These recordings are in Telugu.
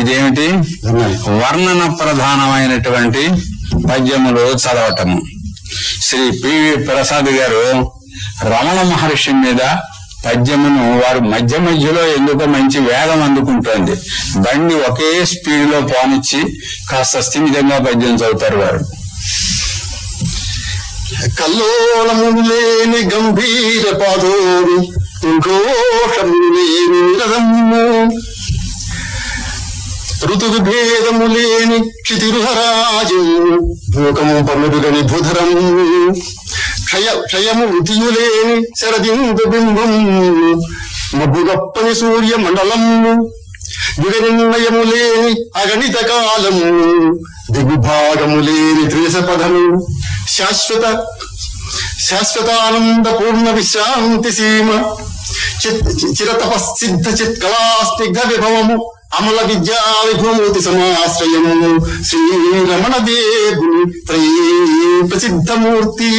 ఇదేమిటి? వర్ణన ప్రధానమైనటువంటి పద్యములు చదవటము. శ్రీ పివి ప్రసాద్ గారు రమణ మహర్షి మీద పద్యమును వారు మధ్య మధ్యలో ఎందుకో మంచి వేగం అందుకుంటోంది. బండి ఒకే స్పీడ్లో పోనిచ్చి కాస్త స్థిమితంగా పద్యం చదువుతారు వారు. కల్లోలము లేని గంభీర పాదోరు లేని ఋతు విభేదము లేని క్షితిరుహరాజు భూకము పనుడుగని భూధరం. క్షయ క్షయము ఋతియు లేని శరదిందు బింబం మబ్బుగప్పని సూర్య మండలము నిర్ణయము లేని అగణిత కాలము దిగుభాగము లేని త్రిశపదము శాశ్వత శాశ్వతానంద పూర్ణ విశ్రాంతి సీమ చిరతపస్సిద్ధ చిరతపసిద్ధ విభవము. అమల విద్యా విభూతి సమాశ్రయము శ్రీరమణ దేవుని త్రై ప్రసిద్ధమూర్తి.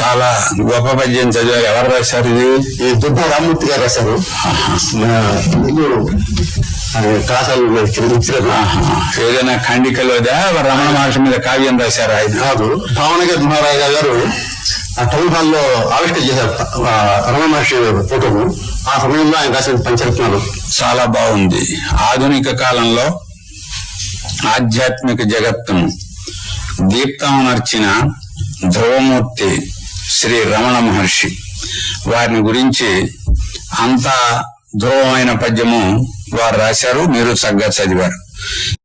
చాలా గొప్ప పద్యం చదివారు. ఎవరు రాశారు ఇది? ఈ దుబ్బ రామ్మూర్తి గారు రాశారు. ఆహా. ఏదైనా ఖండికలోదా? రమణ మహర్షి మీద కావ్యం రాశారు ఆయన? కాదు భావనగర్ మహారాజా గారు ఆ టౌన్ హాల్లో ఆవిష్కరణ చేశారు ఆ రమణ మహర్షి ఫోటోను. ఆ సమయంలో ఆయన రాసిన పంచరత్నాలు చాలా బాగుంది. ఆధునిక కాలంలో ఆధ్యాత్మిక జగత్తును దీప్తమనర్చిన ధ్రువమూర్తి శ్రీ రమణ మహర్షి వారిని గురించి అంత ధ్రువమైన పద్యము వారు రాశారు. మీరు చక్కగా చదివారు.